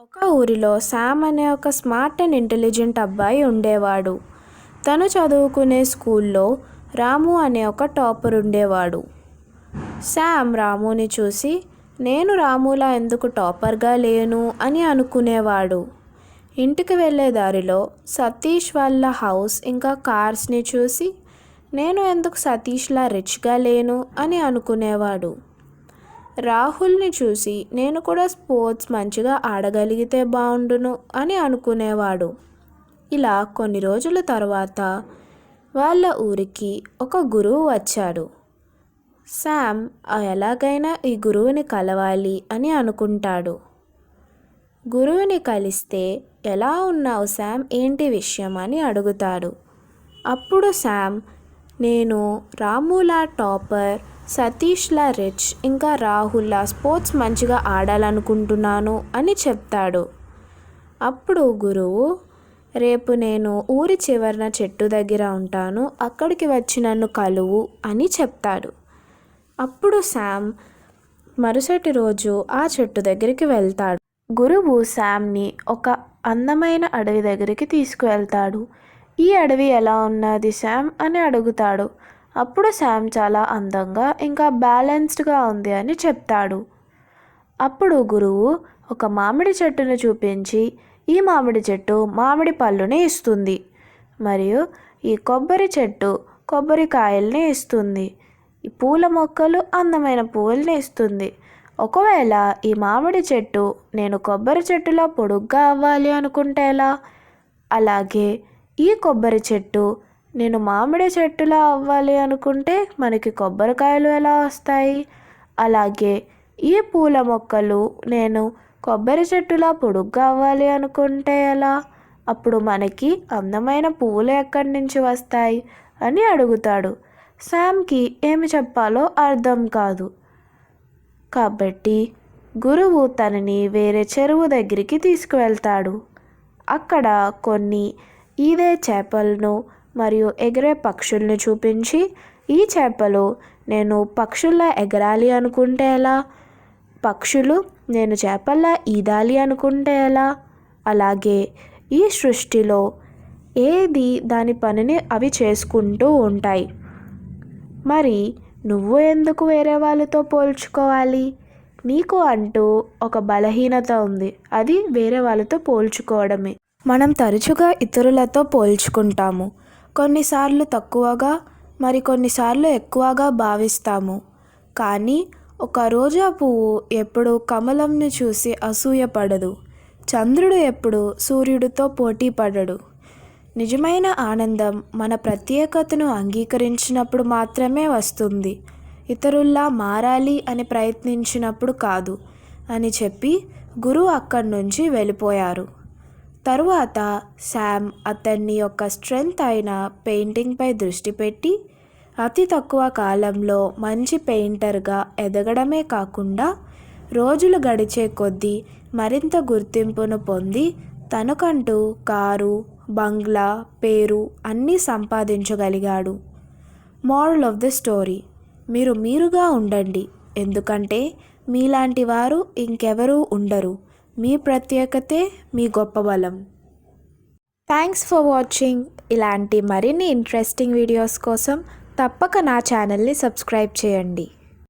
ఒక ఊరిలో శామ్ అనే ఒక స్మార్ట్ అండ్ ఇంటెలిజెంట్ అబ్బాయి ఉండేవాడు. తను చదువుకునే స్కూల్లో రాము అనే ఒక టాపర్ ఉండేవాడు. శామ్ రాముని చూసి నేను రాములా ఎందుకు టాపర్గా లేను? అని అనుకునేవాడు. ఇంటికి వెళ్ళే దారిలో సతీష్ వాళ్ళ హౌస్ ఇంకా కార్స్ని చూసి నేను ఎందుకు సతీష్లా రిచ్గా లేను? అని అనుకునేవాడు. రాహుల్ని చూసి నేను కూడా స్పోర్ట్స్ మంచిగా ఆడగలిగితే బాగుండును అని అనుకునేవాడు. ఇలా కొన్ని రోజుల తర్వాత వాళ్ళ ఊరికి ఒక గురువు వచ్చాడు. శామ్ ఎలాగైనా ఈ గురువుని కలవాలి అని అనుకుంటాడు. గురువుని కలిస్తే ఎలా ఉన్నావు శామ్ ఏంటి విషయం? అని అడుగుతాడు. అప్పుడు శామ్ నేను రాములా టాపర్ సతీష్లా రిచ్ ఇంకా రాహుల్లా స్పోర్ట్స్ మంచిగా ఆడాలనుకుంటున్నాను అని చెప్తాడు. అప్పుడు గురువు రేపు నేను ఊరి చివరన చెట్టు దగ్గర ఉంటాను అక్కడికి వచ్చి నన్ను కలువు అని చెప్తాడు. అప్పుడు శామ్ మరుసటి రోజు ఆ చెట్టు దగ్గరికి వెళ్తాడు. గురువు శామ్ని ఒక అందమైన అడవి దగ్గరికి తీసుకువెళ్తాడు. ఈ అడవి ఎలా ఉన్నది శామ్? అని అడుగుతాడు. అప్పుడు శామ్ చాలా అందంగా ఇంకా బ్యాలెన్స్డ్గా ఉంది అని చెప్తాడు. అప్పుడు గురువు ఒక మామిడి చెట్టును చూపించి ఈ మామిడి చెట్టు మామిడి పళ్ళుని ఇస్తుంది. మరియు ఈ కొబ్బరి చెట్టు కొబ్బరికాయల్ని ఇస్తుంది. ఈ పూల మొక్కలు అందమైన పువ్వుల్ని ఇస్తుంది. ఒకవేళ ఈ మామిడి చెట్టు నేను కొబ్బరి చెట్టులా పొడుగ్గా అవ్వాలి అనుకుంటే ఎలా? అలాగే ఈ కొబ్బరి చెట్టు నేను మామిడి చెట్టులా అవ్వాలి అనుకుంటే మనకి కొబ్బరికాయలు ఎలా వస్తాయి? అలాగే ఈ పూల మొక్కలు నేను కొబ్బరి చెట్టులా పొడుగ్గా అవ్వాలి అనుకుంటే ఎలా? అప్పుడు మనకి అందమైన పువ్వులు ఎక్కడి నుంచి వస్తాయి? అని అడుగుతాడు. శామ్కి ఏమి చెప్పాలో అర్థం కాదు. కాబట్టి గురువు తనని వేరే చెరువు దగ్గరికి తీసుకువెళ్తాడు. అక్కడ కొన్ని ఇదే చేపలను మరియు ఎగిరే పక్షుల్ని చూపించి ఈ చేపలు నేను పక్షుల్లా ఎగరాలి అనుకుంటే ఎలా? పక్షులు నేను చేపల్లా ఈదాలి అనుకుంటే ఎలా? అలాగే ఈ సృష్టిలో ఏది దాని పనిని అవి చేసుకుంటూ ఉంటాయి? మరి నువ్వు ఎందుకు వేరే వాళ్ళతో పోల్చుకోవాలి? నీకు అంటూ ఒక బలహీనత ఉంది. అది వేరే వాళ్ళతో పోల్చుకోవడమే. మనం తరచుగా ఇతరులతో పోల్చుకుంటాము. కొన్నిసార్లు తక్కువగా మరి కొన్నిసార్లు ఎక్కువగా భావిస్తాము. కానీ ఒక రోజా పువ్వు ఎప్పుడు కమలంని చూసి అసూయపడదు చంద్రుడు ఎప్పుడు సూర్యుడితో పోటీ పడడు. నిజమైన ఆనందం మన ప్రత్యేకతను అంగీకరించినప్పుడు మాత్రమే వస్తుంది. ఇతరుల్లా మారాలి అని ప్రయత్నించినప్పుడు కాదు అని చెప్పి గురువు అక్కడి నుంచి వెళ్ళిపోయారు. తరువాత శామ్ అతన్ని యొక్క స్ట్రెంగ్త్ అయిన పెయింటింగ్పై దృష్టి పెట్టి అతి తక్కువ కాలంలో మంచి పెయింటర్గా ఎదగడమే కాకుండా రోజులు గడిచే కొద్దీ మరింత గుర్తింపును పొంది తనకంటూ కారు బంగ్లా పేరు అన్నీ సంపాదించగలిగాడు. మోరల్ ఆఫ్ ద స్టోరీ మీరు మీరుగా ఉండండి ఎందుకంటే మీలాంటి వారు ఇంకెవరూ ఉండరు. మీ ప్రత్యేకతే మీ గొప్ప బలం. థ్యాంక్స్ ఫర్ వాచింగ్ ఇలాంటి మరిన్ని ఇంట్రెస్టింగ్ వీడియోస్ కోసం తప్పక నా ఛానల్ని సబ్స్క్రైబ్ చేయండి.